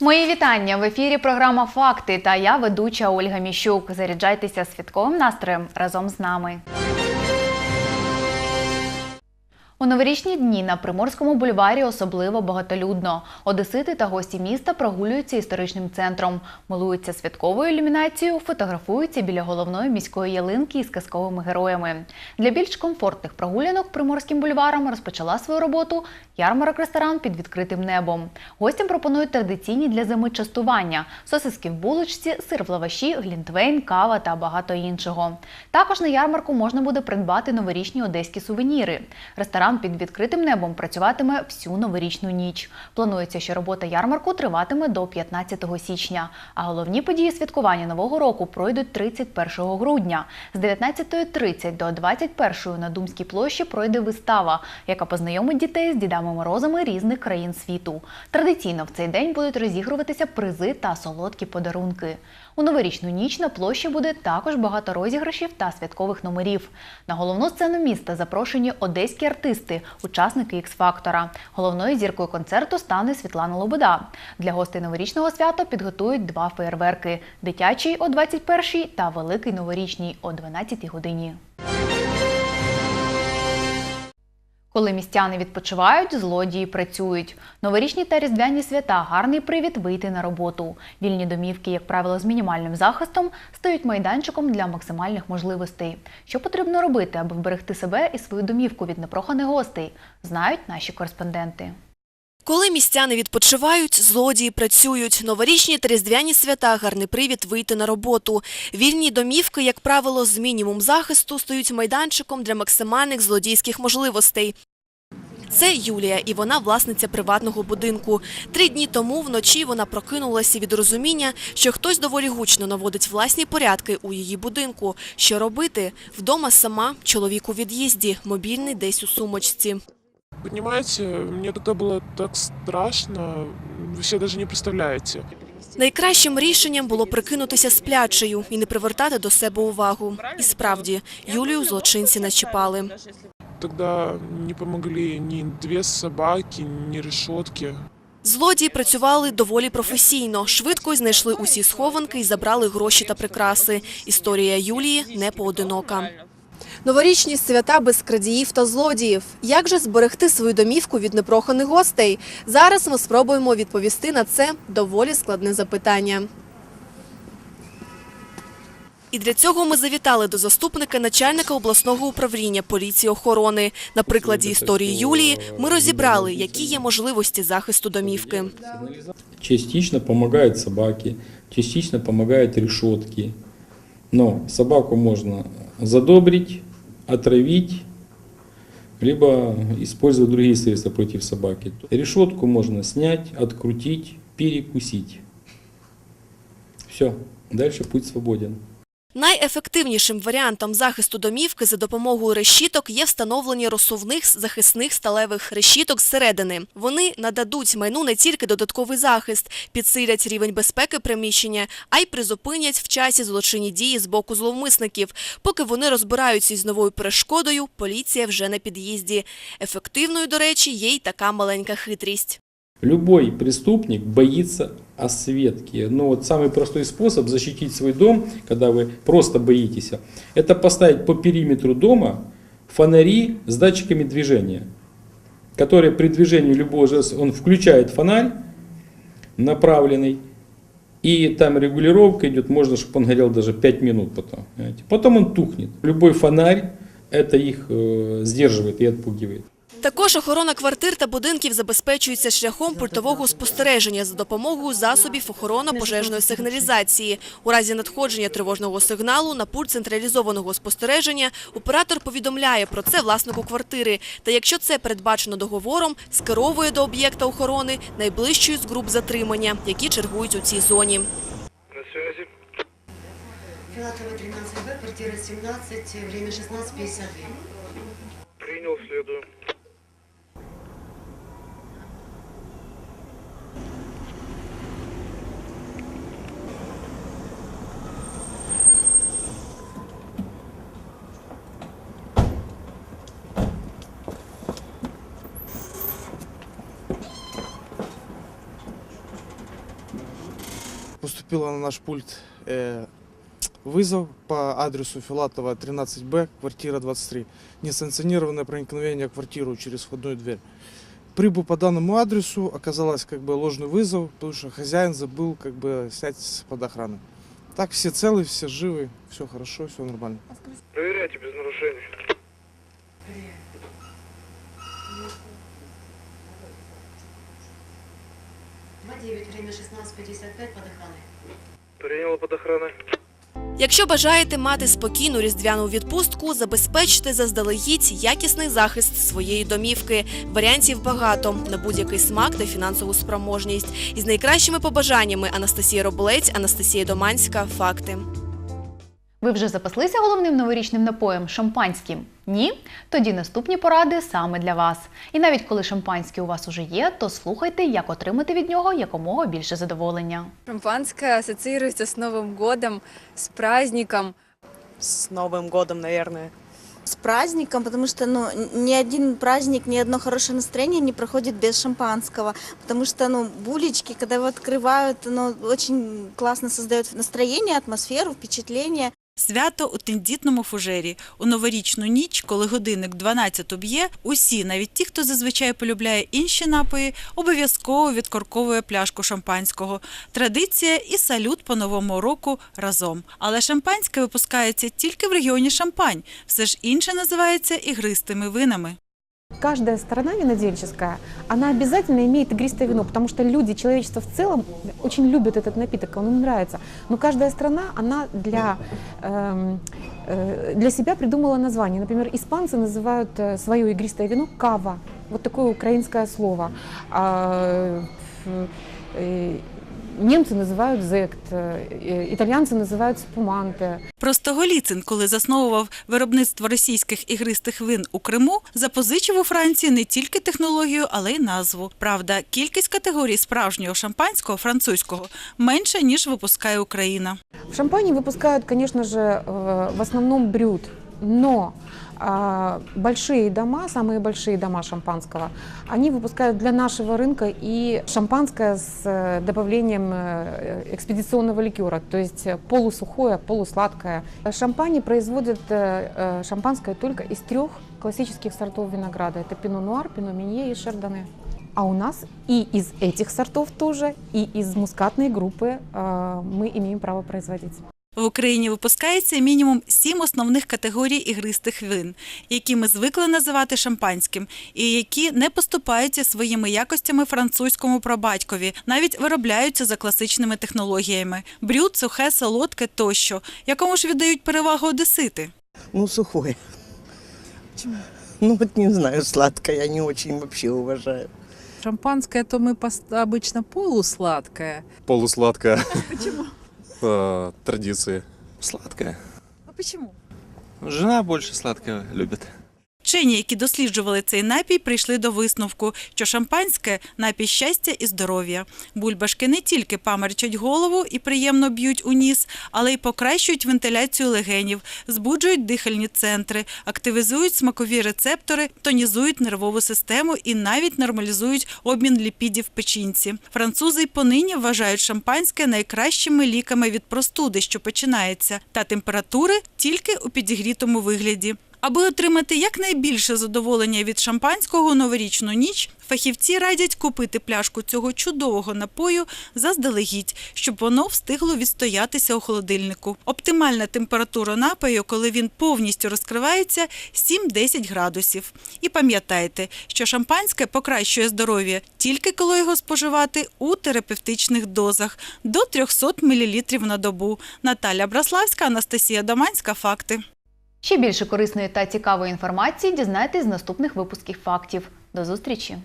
Мої вітання в ефірі. Програма Факти та я ведуча Ольга Міщук. Заряджайтеся святковим настроєм разом з нами. У новорічні дні на Приморському бульварі особливо багатолюдно. Одесити та гості міста прогулюються історичним центром, милуються святковою ілюмінацією, фотографуються біля головної міської ялинки із казковими героями. Для більш комфортних прогулянок Приморським бульваром розпочала свою роботу ярмарок-ресторан під відкритим небом. Гостям пропонують традиційні для зими частування: сосиски в булочці, сир в лаваші, глінтвейн, кава та багато іншого. Також на ярмарку можна буде придбати новорічні одеські сувеніри. Ресторан під відкритим небом працюватиме всю новорічну ніч. Планується, що робота ярмарку триватиме до 15 січня. А головні події святкування нового року пройдуть 31 грудня. З 19.30 до 21.00 на Думській площі пройде вистава, яка познайомить дітей з дідами морозами різних країн світу. Традиційно в цей день будуть розігруватися призи та солодкі подарунки. У новорічну ніч на площі буде також багато розіграшів та святкових номерів. На головну сцену міста запрошені одеські артисти, учасники X-Фактора. Головною зіркою концерту стане Світлана Лобода. Для гостей новорічного свята підготують два феєрверки: дитячий о 21-й та великий новорічний о 12-й годині. Коли містяни відпочивають, злодії працюють. Новорічні та різдвяні свята гарний привід вийти на роботу. Вільні домівки, як правило, з мінімальним захистом, стають майданчиком для максимальних можливостей. Що потрібно робити, аби вберегти себе і свою домівку від непроханих гостей, знають наші кореспонденти. Коли містяни відпочивають, злодії працюють. Новорічні та різдвяні свята – гарний привід вийти на роботу. Вільні домівки, як правило, з мінімум захисту стають майданчиком для максимальних злодійських можливостей. Це Юлія, і вона власниця приватного будинку. Три дні тому вночі вона прокинулася від розуміння, що хтось доволі гучно наводить власні порядки у її будинку. Що робити? Вдома сама, чоловік у від'їзді, мобільний десь у сумочці. Понимаете, мне тогда было так страшно, вы себе даже не представляете. Найкращим рішенням було прикинутися сплячою і не привертати до себе увагу. І справді, Юлію злочинці начіпали. Тогда не помогли ни две собаки, ни решетки. Злодії працювали доволі професійно, швидко знайшли усі схованки і забрали гроші та прикраси. Історія Юлії не поодинока. Новорічні свята без крадіїв та злодіїв. Як же зберегти свою домівку від непроханих гостей? Зараз ми спробуємо відповісти на це доволі складне запитання. І для цього ми завітали до заступника начальника обласного управління поліції охорони. На прикладі історії Юлії ми розібрали, які є можливості захисту домівки. Частично помогают собаки, частично помогают решетки. Но собаку можно задобрить, отравить, либо использовать другие средства против собаки. Решетку можно снять, открутить, перекусить. Все, дальше путь свободен. Найефективнішим варіантом захисту домівки за допомогою решіток є встановлення розсувних захисних сталевих решіток зсередини. Вони нададуть майну не тільки додатковий захист, підсилять рівень безпеки приміщення, а й призупинять в часі злочинні дії з боку зловмисників. Поки вони розбираються із новою перешкодою, поліція вже на під'їзді. Ефективною, до речі, є й така маленька хитрість. Любой преступник боится осветки. Но вот самый простой способ защитить свой дом, когда вы просто боитесь, это поставить по периметру дома фонари с датчиками движения, которые при движении любого жеста, он включает фонарь направленный, и там регулировка идет, можно, чтобы он горел даже 5 минут потом. понимаете. Потом он тухнет. Любой фонарь это их э, сдерживает и отпугивает. Також охорона квартир та будинків забезпечується шляхом пультового спостереження за допомогою засобів охоронно-пожежної сигналізації. У разі надходження тривожного сигналу на пульт централізованого спостереження оператор повідомляє про це власнику квартири. Та якщо це передбачено договором, скеровує до об'єкта охорони найближчої з груп затримання, які чергують у цій зоні. Филатова 13Б, квартира 17, время 16.52. поступило на наш пульт э, вызов по адресу Филатова 13Б, квартира 23. Несанкционированное проникновение в квартиру через входную дверь. Прибыл по данному адресу, оказалось как бы ложный вызов, потому что хозяин забыл как бы снять под охрану. Так все целы, все живы, все хорошо, все нормально. Проверяйте без нарушений. Два девять, время 16.55 под охраной. Принял під охраной. Якщо бажаєте мати спокійну різдвяну відпустку, забезпечте заздалегідь якісний захист своєї домівки. Варіантів багато на будь-який смак та фінансову спроможність. Із найкращими побажаннями Анастасія Роблець, Анастасія Доманська. Факти. Ви вже запаслися головним новорічним напоєм шампанським? Ні? Тоді наступні поради саме для вас. І навіть коли шампанське у вас уже є, то слухайте, як отримати від нього якомога більше задоволення. Шампанское ассоциируется с Новым годом, с праздником. С Новым годом, наверное. с праздником, потому что ну, ни один праздник, ни одно хорошее настроение не проходит без шампанского. Потому что ну, булечки, когда его открывают, ну, очень классно создает настроение, атмосферу, впечатление. Свято у тендітному фужері. У новорічну ніч, коли годинник 12 б'є, усі, навіть ті, хто зазвичай полюбляє інші напої, обов'язково відкорковує пляшку шампанського. Традиція і салют по новому року разом. Але шампанське випускається тільки в регіоні Шампань. Все ж інше називається ігристими винами. Каждая страна винодельческая, она обязательно имеет игристое вино, потому что люди, человечество в целом очень любят этот напиток, он им нравится. Но каждая страна, она для, эм, э, для себя придумала название. Например, испанцы называют э, свое игристое вино кава. Вот такое украинское слово. А, э, э, немцы называют зект, э, итальянцы называют спуманте. Просто Голіцин, коли засновував виробництво російських ігристих вин у Криму, запозичив у Франції не тільки технологію, але й назву. Правда, кількість категорій справжнього шампанського французького менша ніж випускає Україна. В шампане выпускают, конечно же, э, в основном брют, но а, большие дома, самые большие дома шампанского, они выпускают для нашего рынка и шампанское с э, добавлением э, экспедиционного ликера, то есть э, полусухое, полусладкое. Шампани производят э, э, шампанское только из трех классических сортов винограда. Это пино нуар, пино минье и шардоне. А у нас и из этих сортов тоже, и из мускатной группы э, мы имеем право производить. В Україні випускається мінімум сім основних категорій ігристих вин, які ми звикли називати шампанським, і які не поступаються своїми якостями французькому прабатькові, навіть виробляються за класичними технологіями: брют, сухе, солодке тощо, якому ж віддають перевагу одесити. Ну, сухое. Почему? Ну, вот не знаю, сладкое я не очень вообще уважаю. Шампанское то мы пос- обычно полусладкое. Полусладкое. Почему? По традиции. Сладкое. А почему? Жена больше сладкое любит. Вчені, які досліджували цей напій, прийшли до висновку, що шампанське напій щастя і здоров'я. Бульбашки не тільки памерчать голову і приємно б'ють у ніс, але й покращують вентиляцію легенів, збуджують дихальні центри, активізують смакові рецептори, тонізують нервову систему і навіть нормалізують обмін ліпідів в печінці. Французи й понині вважають шампанське найкращими ліками від простуди, що починається, та температури тільки у підігрітому вигляді. Аби отримати якнайбільше задоволення від шампанського новорічну ніч, фахівці радять купити пляшку цього чудового напою заздалегідь, щоб воно встигло відстоятися у холодильнику. Оптимальна температура напою, коли він повністю розкривається, 7-10 градусів. І пам'ятайте, що шампанське покращує здоров'я тільки коли його споживати у терапевтичних дозах до 300 мл на добу. Наталя Браславська, Анастасія Доманська. Факти. Ще більше корисної та цікавої інформації дізнайтесь з наступних випусків фактів. До зустрічі!